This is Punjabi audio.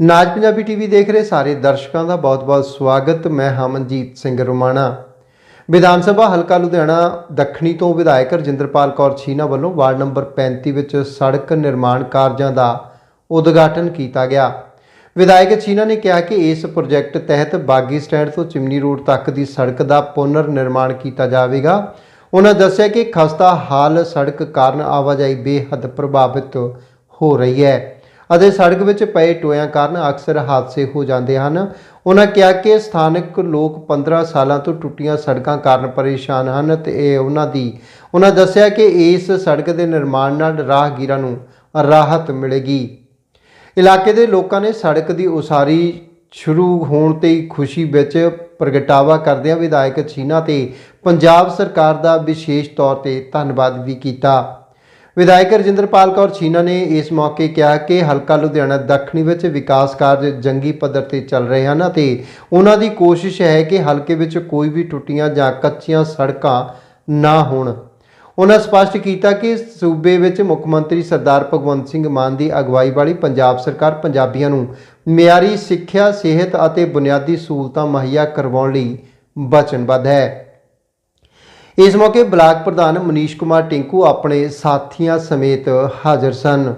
ਨਾਜ ਪੰਜਾਬੀ ਟੀਵੀ ਦੇਖ ਰਹੇ ਸਾਰੇ ਦਰਸ਼ਕਾਂ ਦਾ ਬਹੁਤ-ਬਹੁਤ ਸਵਾਗਤ। ਮੈਂ ਹਮਨਜੀਤ ਸਿੰਘ ਰੋਮਾਣਾ। ਵਿਧਾਨ ਸਭਾ ਹਲਕਾ ਲੁਧਿਆਣਾ ਦੱਖਣੀ ਤੋਂ ਵਿਧਾਇਕ ਰਜਿੰਦਰਪਾਲ ਕੌਰ ਛੀਨਾ ਵੱਲੋਂ ਵਾਰਡ ਨੰਬਰ 35 ਵਿੱਚ ਸੜਕ ਨਿਰਮਾਣ ਕਾਰਜਾਂ ਦਾ ਉਦਘਾਟਨ ਕੀਤਾ ਗਿਆ। ਵਿਧਾਇਕ ਛੀਨਾ ਨੇ ਕਿਹਾ ਕਿ ਇਸ ਪ੍ਰੋਜੈਕਟ ਤਹਿਤ ਬਾਗੀ ਸਟੈਂਡ ਤੋਂ ਚਿਮਨੀ ਰੋਡ ਤੱਕ ਦੀ ਸੜਕ ਦਾ ਪੁਨਰ ਨਿਰਮਾਣ ਕੀਤਾ ਜਾਵੇਗਾ। ਉਹਨਾਂ ਦੱਸਿਆ ਕਿ ਖਸਤਾ ਹਾਲ ਸੜਕ ਕਾਰਨ ਆਵਾਜਾਈ ਬੇਹੱਦ ਪ੍ਰਭਾਵਿਤ ਹੋ ਰਹੀ ਹੈ। ਅਤੇ ਸੜਕ ਵਿੱਚ ਪਏ ਟੋਇਆਂ ਕਾਰਨ ਅਕਸਰ ਹਾਦਸੇ ਹੋ ਜਾਂਦੇ ਹਨ। ਉਹਨਾਂ ਕਿਹਾ ਕਿ ਸਥਾਨਕ ਲੋਕ 15 ਸਾਲਾਂ ਤੋਂ ਟੁੱਟੀਆਂ ਸੜਕਾਂ ਕਾਰਨ ਪਰੇਸ਼ਾਨ ਹਨ ਤੇ ਇਹ ਉਹਨਾਂ ਦੀ ਉਹਨਾਂ ਦੱਸਿਆ ਕਿ ਇਸ ਸੜਕ ਦੇ ਨਿਰਮਾਣ ਨਾਲ ਰਾਹਗੀਰਾਂ ਨੂੰ ਰਾਹਤ ਮਿਲੇਗੀ। ਇਲਾਕੇ ਦੇ ਲੋਕਾਂ ਨੇ ਸੜਕ ਦੀ ਉਸਾਰੀ ਸ਼ੁਰੂ ਹੋਣ ਤੇ ਖੁਸ਼ੀ ਵਿੱਚ ਪ੍ਰਗਟਾਵਾ ਕਰਦਿਆਂ ਵਿਧਾਇਕ ਛੀਨਾ ਤੇ ਪੰਜਾਬ ਸਰਕਾਰ ਦਾ ਵਿਸ਼ੇਸ਼ ਤੌਰ ਤੇ ਧੰਨਵਾਦ ਵੀ ਕੀਤਾ। ਵਿਧਾਇਕ ਰਜਿੰਦਰਪਾਲ ਕੌਰ ਛੀਨਾ ਨੇ ਇਸ ਮੌਕੇ ਕਿਹਾ ਕਿ ਹਲਕਾ ਲੁਧਿਆਣਾ ਦੱਖਣੀ ਵਿੱਚ ਵਿਕਾਸ ਕਾਰਜ ਜੰਗੀ ਪੱਧਰ ਤੇ ਚੱਲ ਰਹੇ ਹਨ ਅਤੇ ਉਹਨਾਂ ਦੀ ਕੋਸ਼ਿਸ਼ ਹੈ ਕਿ ਹਲਕੇ ਵਿੱਚ ਕੋਈ ਵੀ ਟੁੱਟੀਆਂ ਜਾਂ ਕੱਚੀਆਂ ਸੜਕਾਂ ਨਾ ਹੋਣ। ਉਹਨਾਂ ਸਪਸ਼ਟ ਕੀਤਾ ਕਿ ਸੂਬੇ ਵਿੱਚ ਮੁੱਖ ਮੰਤਰੀ ਸਰਦਾਰ ਭਗਵੰਤ ਸਿੰਘ ਮਾਨ ਦੀ ਅਗਵਾਈ ਵਾਲੀ ਪੰਜਾਬ ਸਰਕਾਰ ਪੰਜਾਬੀਆਂ ਨੂੰ ਮਿਆਰੀ ਸਿੱਖਿਆ, ਸਿਹਤ ਅਤੇ ਬੁਨਿਆਦੀ ਸਹੂਲਤਾਂ ਮੁਹੱਈਆ ਕਰਵਾਉਣ ਲਈ ਵਚਨਬੱਧ ਹੈ। ਇਸ ਮੌਕੇ ਬਲਾਕ ਪ੍ਰਧਾਨ ਮਨੀਸ਼ ਕੁਮਾਰ ਟਿੰਕੂ ਆਪਣੇ ਸਾਥੀਆਂ ਸਮੇਤ ਹਾਜ਼ਰ ਸਨ।